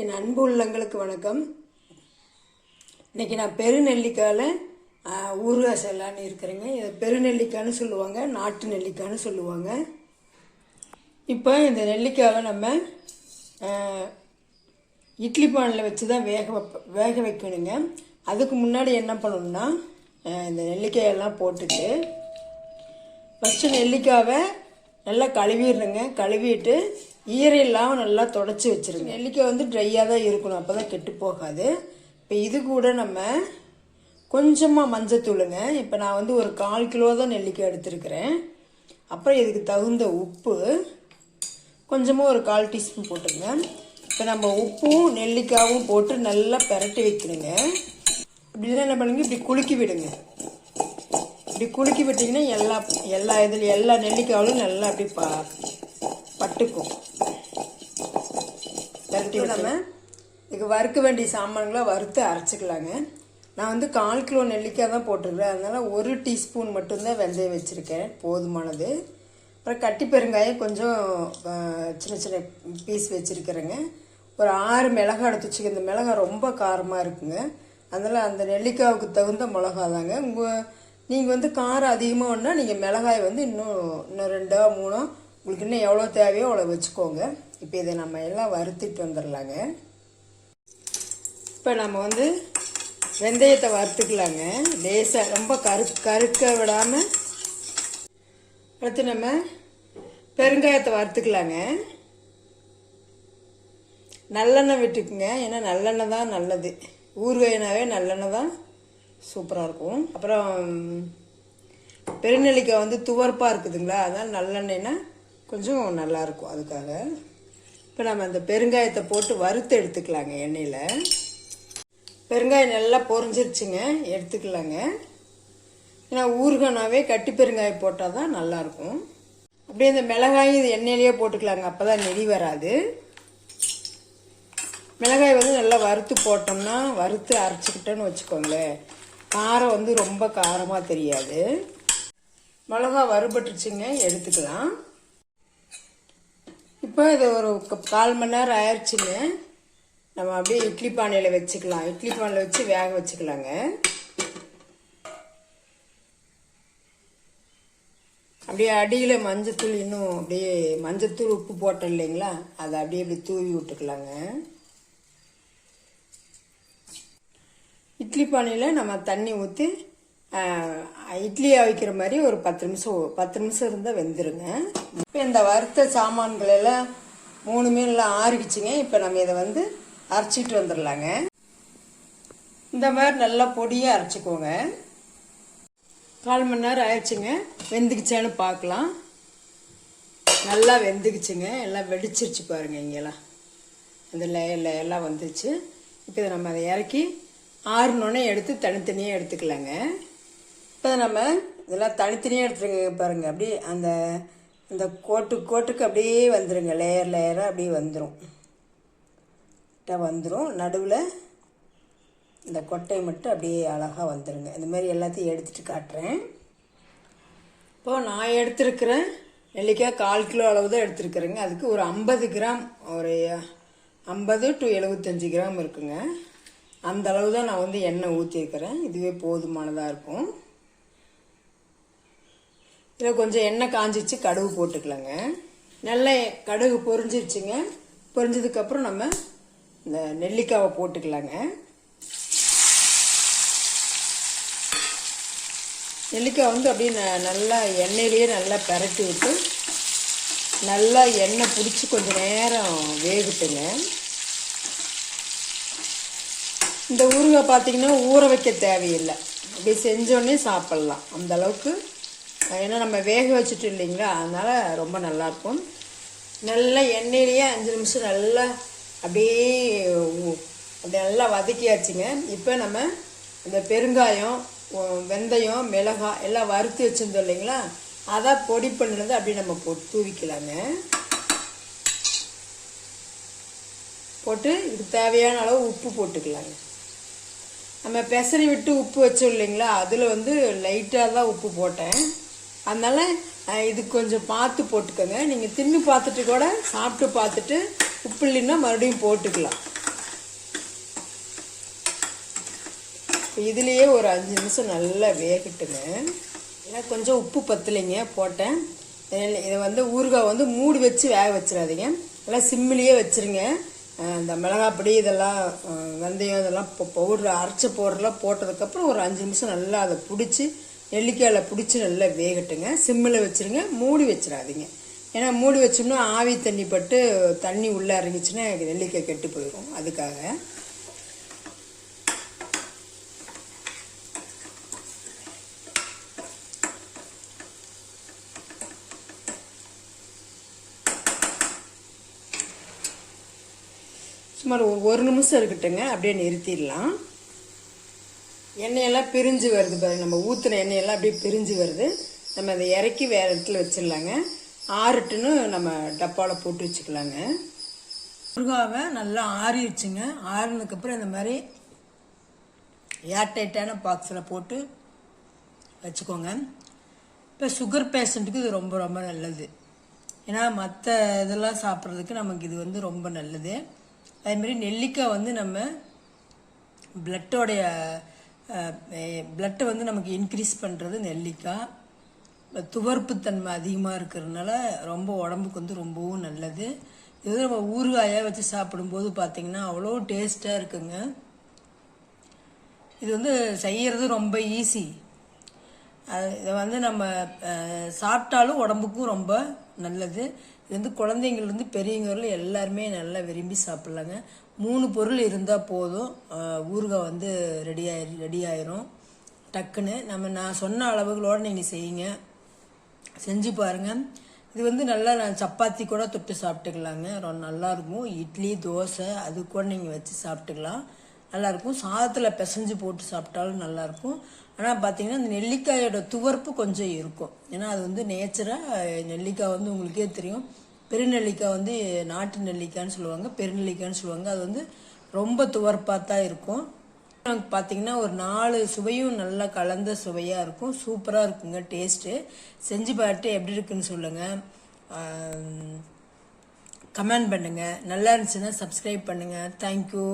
என் அன்பு உள்ளங்களுக்கு வணக்கம். இன்னைக்கு நான் பெருநெல்லிக்காயில் ஊறுகாய் செல்லான்னு இருக்கிறேங்க. இதை பெருநெல்லிக்காய்னு சொல்லுவாங்க நாட்டு நெல்லிக்காய்னு சொல்லுவாங்க. இப்போ இந்த நெல்லிக்காவை நம்ம இட்லி பானில் வச்சு தான் வேக வைப்ப வேக வைக்கணுங்க. அதுக்கு முன்னாடி என்ன பண்ணணும்னா இந்த நெல்லிக்காயெல்லாம் போட்டுட்டு ஃபஸ்ட்டு நெல்லிக்காவை நல்லா கழுவிடுறேங்க கழுவிட்டு ஈரம் இல்லாமல் நல்லா தொடச்சி வச்சிருங்க. நெல்லிக்காய் வந்து ட்ரையாக தான் இருக்கணும். அப்போ தான் கெட்டு போகாது. இப்போ இது கூட நம்ம கொஞ்சமாக மஞ்சத்தூளுங்க இப்போ நான் வந்து ஒரு கால் கிலோ தான் நெல்லிக்காய் எடுத்துருக்கிறேன். அப்புறம் இதுக்கு தகுந்த உப்பு கொஞ்சமாக ஒரு கால் டீஸ்பூன் போட்டுங்க. இப்போ நம்ம உப்பும் நெல்லிக்காவும் போட்டு நல்லா பெரட்டி வைக்கணுங்க. இப்படிதான் என்ன பண்ணுங்க? இப்படி குலுக்கி விடுங்க. இப்படி குலுக்கி விட்டிங்கன்னா எல்லா எல்லா இதில் எல்லா நெல்லிக்காயும் நல்லா அப்படி ப பட்டுக்கும். பரட்டி நம்ம இதுக்கு வறுக்க வேண்டிய சாமான்களை வறுத்து அரைச்சிக்கலாங்க. நான் வந்து கால் கிலோ நெல்லிக்காய் தான் போட்டிருக்கிறேன். அதனால் ஒரு டீஸ்பூன் மட்டும்தான் வெந்தயம் வச்சுருக்கேன். போதுமானது. அப்புறம் கட்டி பெருங்காயம் கொஞ்சம் சின்ன சின்ன பீஸ் வச்சுருக்கிறேங்க. ஒரு ஆறு மிளகாய் எடுத்து வச்சுக்க இந்த மிளகாய் ரொம்ப காரமாக இருக்குங்க. அதனால் அந்த நெல்லிக்காவுக்கு தகுந்த மிளகா தாங்க உங்கள் நீங்கள் வந்து காரம் அதிகமாக வேணா நீங்கள் மிளகாய் வந்து இன்னும் இன்னும் ரெண்டோ மூணோ உங்களுக்கு இன்னும் எவ்வளோ தேவையோ அவ்வளோ வச்சுக்கோங்க. இப்போ இதை நம்ம எல்லாம் வறுத்துட்டு வந்துடலாங்க இப்போ நம்ம வந்து வெந்தயத்தை வறுத்துக்கலாங்க. லேசாக ரொம்ப கரு கருக்க விடாமல் அடுத்து நம்ம பெருங்காயத்தை வறுத்துக்கலாங்க. நல்லெண்ணெய் விட்டுக்குங்க. ஏன்னா நல்லெண்ணெய் தான் நல்லது. ஊறுகாயினாவே நல்லெண்ணெய் தான் சூப்பராக இருக்கும். அப்புறம் பெருநெல்லிக்காய் வந்து துவர்ப்பாக இருக்குதுங்களா? அதனால் நல்லெண்ணெய்னா கொஞ்சம் நல்லாயிருக்கும் அதுக்காக. இப்போ நம்ம அந்த பெருங்காயத்தை போட்டு வறுத்து எடுத்துக்கலாங்க எண்ணெயில். பெருங்காயம் நல்லா பொறிஞ்சிருச்சுங்க எடுத்துக்கலாங்க. ஏன்னா ஊறுகனாவே கட்டி பெருங்காயம் போட்டால் தான் நல்லாயிருக்கும். அப்படியே இந்த மிளகாயும் இது எண்ணெயிலேயே போட்டுக்கலாங்க அப்போ தான் நெறி வராது. மிளகாய் வந்து நல்லா வறுத்து போட்டோம்னா வறுத்து அரைச்சிக்கிட்டோன்னு வச்சுக்கோங்களேன். காரம் வந்து ரொம்ப காரமாக தெரியாது. மிளகா வறுபட்டுருச்சுங்க எடுத்துக்கலாம். இப்போ இது ஒரு கால் மணி நேரம் ஆயிடுச்சுன்னு நம்ம அப்படியே இட்லி பானையில் வச்சுக்கலாம். இட்லி பானையில் வச்சு வேக வச்சுக்கலாங்க. அப்படியே அடியில் மஞ்சத்தூள் இன்னும் அப்படியே மஞ்சத்தூள் உப்பு போட்டோம் இல்லைங்களா? அதை அப்படியே இப்படி தூவி விட்டுக்கலாங்க. இட்லி பானையில் நம்ம தண்ணி ஊற்றி இட்லி அவிக்கிற மாதிரி ஒரு பத்து நிமிஷம் பத்து நிமிஷம் இருந்தால் வெந்துருங்க. இப்போ இந்த வறுத்த சாமான்கள் எல்லாம் மூணு மீன்லாம் ஆறிடுச்சுங்க. இப்போ நம்ம இதை வந்து அரைச்சிட்டு வந்துடலாங்க இந்த மாதிரி நல்லா பொடியாக அரைச்சிக்கோங்க. கால் மணி நேரம் ஆயிடுச்சுங்க. வெந்துக்குச்சான்னு பார்க்கலாம். நல்லா வெந்துக்குச்சுங்க. எல்லாம் வெடிச்சிருச்சு பாருங்க இங்கெல்லாம். அந்த லேயர் எல்லாம் வந்துச்சு இப்போ இதை நம்ம அதை இறக்கி ஆறுனோடனே எடுத்து தனித்தனியாக எடுத்துக்கலாங்க. இப்போ நம்ம இதெல்லாம் தனித்தனியாக எடுத்துருங்க பாருங்கள் அப்படியே அந்த அந்த கோட்டு கோட்டுக்கு அப்படியே வந்துடுங்க லேயர் லேயராக அப்படியே வந்துடும் வந்துடும் நடுவில் இந்த கொட்டை மட்டும் அப்படியே அழகாக வந்துருங்க. இந்த மாதிரி எல்லாத்தையும் எடுத்துட்டு காட்டுறேன். இப்போது நான் எடுத்திருக்கிற நெல்லிக்காய் கால் கிலோ அளவு தான் எடுத்துருக்குறேங்க. அதுக்கு ஒரு ஐம்பது கிராம் ஒரு ஐம்பது டு எழுபத்தஞ்சு கிராம் இருக்குங்க. அந்த அளவு தான் நான் வந்து எண்ணெய் ஊற்றிருக்கிறேன் இதுவே போதுமானதாக இருக்கும். இதில் கொஞ்சம் எண்ணெய் காஞ்சிச்சு கடுகு போட்டுக்கலாங்க. நல்லா கடுகு பொரிஞ்சிருச்சுங்க. பொரிஞ்சதுக்கப்புறம் நம்ம இந்த நெல்லிக்காவை போட்டுக்கலாங்க. நெல்லிக்காய் வந்து அப்படியே ந- நல்லா எண்ணெயிலேயே நல்லா பரட்டி விட்டு நல்லா எண்ணெய் பிடிச்சி கொஞ்சம் நேரம் வேகட்டுங்க. இந்த ஊறுகாய் பார்த்தீங்கன்னா ஊற வைக்க தேவையில்லை. அப்படி செஞ்சோடனே சாப்பிட்லாம். அந்த அளவுக்கு ஏன்னா நம்ம வேக வச்சுட்டு இல்லைங்களா? அதனால் ரொம்ப நல்லாயிருக்கும் நல்லா எண்ணெயிலேயே அஞ்சு நிமிஷம் நல்லா அப்படியே அப்படி நல்லா வதக்கியாச்சுங்க. இப்போ நம்ம இந்த பெருங்காயம் வெந்தயம் மிளகாய் எல்லாம் வறுத்து வச்சுருந்தோம் இல்லைங்களா? அதை பொடி பண்ணினது அப்படியே நம்ம போட்டு தூவிக்கலாங்க. போட்டு இதுக்கு தேவையான அளவு உப்பு போட்டுக்கலாங்க. நம்ம பெசரி விட்டு உப்பு வச்சோம் இல்லைங்களா? அதில் வந்து லைட்டாக தான் உப்பு போட்டேன். அதனால் இது கொஞ்சம் பார்த்து போட்டுக்கோங்க. நீங்கள் தின்னு பார்த்துட்டு கூட சாப்பிட்டு பார்த்துட்டு உப்பு இல்லைன்னா மறுபடியும் போட்டுக்கலாம். இதுலேயே ஒரு அஞ்சு நிமிஷம் நல்லா வேகட்டுங்க. ஏன்னா கொஞ்சம் உப்பு பத்தலைங்க போட்டேன். இதை வந்து ஊறுகாய் வந்து மூடு வச்சு வேக வச்சிடாதீங்க. நல்லா சிம்மிலேயே வச்சுருங்க. இந்த மிளகாப்பொடி இதெல்லாம் வெந்தயம் இதெல்லாம் பவுடர் அரைச்ச பவுடர்லாம் போட்டதுக்கப்புறம் ஒரு அஞ்சு நிமிஷம் நல்லா அதை பிடிச்சி நெல்லிக்காயில் பிடிச்சி நல்லா வேகட்டுங்க. சிம்மில் வச்சிருங்க. மூடி வச்சிடாதீங்க. ஏன்னா மூடி வச்சோம்னா ஆவி தண்ணி பட்டு தண்ணி உள்ளே இறங்கிச்சுன்னா நெல்லிக்காய் கெட்டு போயிடும் அதுக்காக. சுமார் ஒரு ஒரு நிமிஷம் இருக்கட்டுங்க. அப்படியே நிறுத்திடலாம். எண்ணெயெல்லாம் பிரிஞ்சு வருது பாருங்க. நம்ம ஊற்றின எண்ணெயெல்லாம் அப்படியே பிரிஞ்சு வருது. நம்ம அதை இறக்கி வேறு இடத்துல வச்சிடலாங்க. ஆறுட்டுன்னு நம்ம டப்பாவில் போட்டு வச்சுக்கலாங்க. முருகாவை நல்லா ஆறிடுச்சுங்க ஆறுனதுக்கப்புறம் இந்த மாதிரி ஏர்டைட்டான பாக்ஸில் போட்டு வச்சுக்கோங்க. இப்போ சுகர் பேஷண்ட்டுக்கு இது ரொம்ப ரொம்ப நல்லது. ஏன்னா மற்ற இதெல்லாம் சாப்பிட்றதுக்கு நமக்கு இது வந்து ரொம்ப நல்லது. அதேமாரி நெல்லிக்காய் வந்து நம்ம பிளட்டோடைய பிளட்டை வந்து நமக்கு இன்க்ரீஸ் பண்ணுறது நெல்லிக்காய். துவர்ப்புத்தன்மை அதிகமாக இருக்கிறதுனால ரொம்ப உடம்புக்கு வந்து ரொம்பவும் நல்லது. இது நம்ம ஊறுகாயாக வச்சு சாப்பிடும்போது பார்த்தீங்கன்னா அவ்வளோ டேஸ்ட்டாக இருக்குங்க. இது வந்து செய்கிறது ரொம்ப ஈஸி அது இதை வந்து நம்ம சாப்பிட்டாலும் உடம்புக்கும் ரொம்ப நல்லது. இது வந்து குழந்தைங்கள்லேருந்து பெரியவங்க வரலும் எல்லாருமே நல்லா விரும்பி சாப்பிட்லாங்க. மூணு பொருள் இருந்தால் போதும். ஊறுகாய் வந்து ரெடி ஆயி ரெடி ஆயிரும். டக்குன்னு நம்ம நான் சொன்ன அளவுகளோடு நீங்கள் செய்யுங்க. செஞ்சு பாருங்கள் இது வந்து நல்லா நான் சப்பாத்தி கூட தொட்டு சாப்பிட்டுக்கலாங்க. ரொம்ப நல்லாயிருக்கும் இட்லி தோசை அது கூட நீங்கள் வச்சு சாப்பிட்டுக்கலாம். நல்லாயிருக்கும் சாதத்தில் பிசைஞ்சு போட்டு சாப்பிட்டாலும் நல்லாயிருக்கும் ஆனால் பார்த்தீங்கன்னா இந்த நெல்லிக்காயோட துவர்ப்பு கொஞ்சம் இருக்கும். ஏன்னா அது வந்து நேச்சராக நெல்லிக்காய் வந்து உங்களுக்கே தெரியும். பெருநெல்லிக்காய் வந்து நாட்டு நெல்லிக்காய்ன்னு சொல்லுவாங்க பெருநெல்லிக்காய்ன்னு சொல்லுவாங்க. அது வந்து ரொம்ப துவர்ப்பாக தான் இருக்கும். நமக்கு பார்த்தீங்கன்னா ஒரு நாலு சுவையும் நல்லா கலந்த சுவையாக இருக்கும். சூப்பராக இருக்குங்க டேஸ்ட்டு செஞ்சு பார்த்து எப்படி இருக்குன்னு சொல்லுங்கள் கமெண்ட் பண்ணுங்கள் நல்லா இருந்துச்சுன்னா சப்ஸ்கிரைப் பண்ணுங்கள் தேங்க்யூ